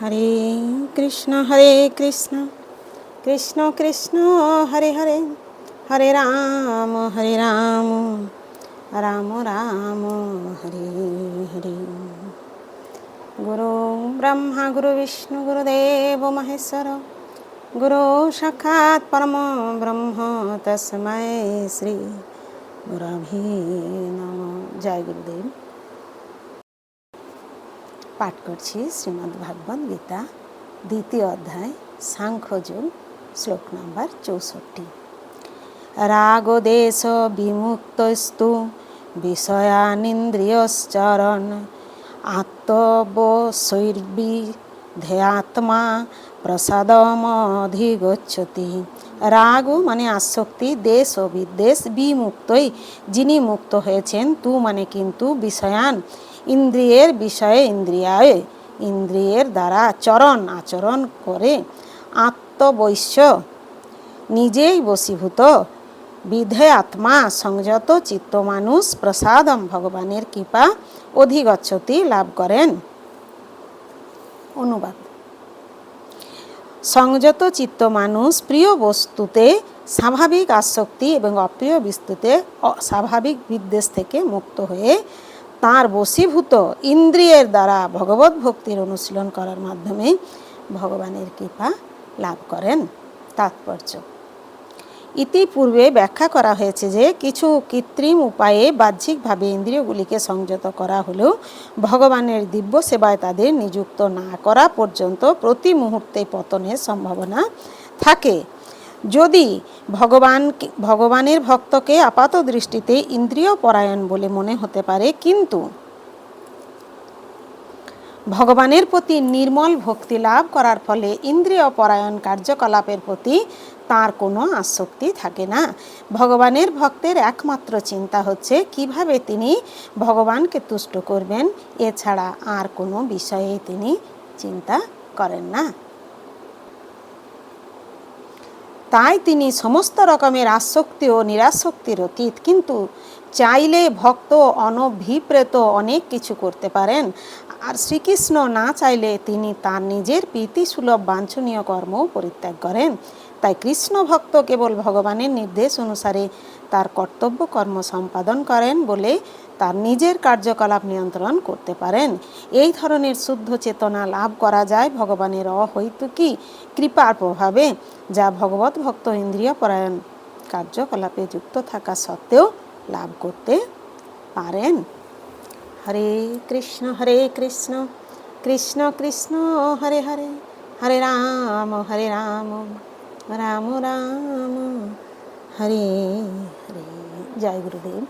হরে কৃষ্ণ হরে কৃষ্ণ কৃষ্ণ কৃষ্ণ হরে হরে হরে রাম হরে রাম রাম রাম হরে হরে গুরু ব্রহ্মা গুরু বিষ্ণু গুরুদেব মহেশ্বর গুরু সাক্ষাৎ পরম ব্রহ্ম তস্মৈ শ্রী গুরভি নম জয় গুরুদেব পাঠ করছি শ্রীমদ্ ভাগবত গীতা, দ্বিতীয় অধ্যায়, সাংখ্যযোগ, শ্লোক নম্বর চৌষট্টি। রাগদেশ বিমুক্তস্তু, বিষয়ানিন্দ্রিয়শ্চরণ, আত্মবশৈর্বিধেয়াত্মা প্রসাদমধিগচ্ছতি। রাগ মানে আসক্তি, দেশ ও বিদ্বেষ বিমুক্তই। যিনি মুক্ত হয়েছেন, তু মানে কিন্তু বিষয়ান। ইন্দ্রিয়ের বিষয়ে ইন্দ্রিয়ায়, ইন্দ্রিয়ের দ্বারা চরণ আচরণ করে আত্মবৈশ্য, নিজেই বশীভূত, বিধে আত্মা, সংযত চিত্ত মানুষ প্রসাদম ভগবানের কৃপা অধিগচ্ছতি লাভ করেন। অনুবাদ। সংযত চিত্ত মানুষ প্রিয় বস্তুতে স্বাভাবিক আসক্তি এবং অপ্রিয় বস্তুতে স্বাভাবিক বিদ্বেষ থেকে মুক্ত হয়ে তার বশীভূত ইন্দ্রিয়ের দ্বারা ভগবত ভক্তির অনুশীলন করার মাধ্যমে ভগবানের কৃপা লাভ করেন। তাৎপর্য। ইতিপূর্বে ব্যাখ্যা করা হয়েছে যে কিছু কৃত্রিম উপায়ে বাহ্যিকভাবে ইন্দ্রিয়গুলিকে সংযত করা হলেও ভগবানের দিব্য সেবায় তাদের নিযুক্ত না করা পর্যন্ত প্রতি মুহূর্তে পতনের সম্ভাবনা থাকে। যদি ভগবান ভগবানের ভক্তকে আপাত দৃষ্টিতে ইন্দ্রিয় পরায়ণ বলে মনে হতে পারে, কিন্তু ভগবানের প্রতি নির্মল ভক্তি লাভ করার ফলে ইন্দ্রিয় পরায়ণ কার্যকলাপের প্রতি তার কোনো আসক্তি থাকে না। ভগবানের ভক্তের একমাত্র চিন্তা হচ্ছে কীভাবে তিনি ভগবানকে তুষ্ট করবেন, এছাড়া আর কোনো বিষয়ে তিনি চিন্তা করেন না। তাই তিনি সমস্ত রকমের আসক্তি ও নিরাসক্তির অতীত। কিন্তু চাইলে ভক্ত অনভিপ্রেত অনেক কিছু করতে পারেন। আর শ্রীকৃষ্ণ না চাইলে তিনি তার নিজের প্রীতিসুলভ বাঞ্ছনীয় কর্মও পরিত্যাগ করেন। তাই কৃষ্ণ ভক্ত কেবল ভগবানের নির্দেশ অনুসারে তার কর্তব্য কর্ম সম্পাদন করেন বলে তার নিজের কার্যকলাপ নিয়ন্ত্রণ করতে পারেন। এই ধরনের শুদ্ধ চেতনা লাভ করা যায় ভগবানের অহৈতুকী কৃপার প্রভাবে, যা ভগবত ভক্ত ইন্দ্রিয় পরায়ণ কার্যকলাপে যুক্ত থাকা সত্ত্বেও লাভ করতে পারেন। হরে কৃষ্ণ হরে কৃষ্ণ কৃষ্ণ কৃষ্ণ, হরে হরে হরে রাম হরে রাম রাম রাম, হরে হরে। জয় গুরুদেব।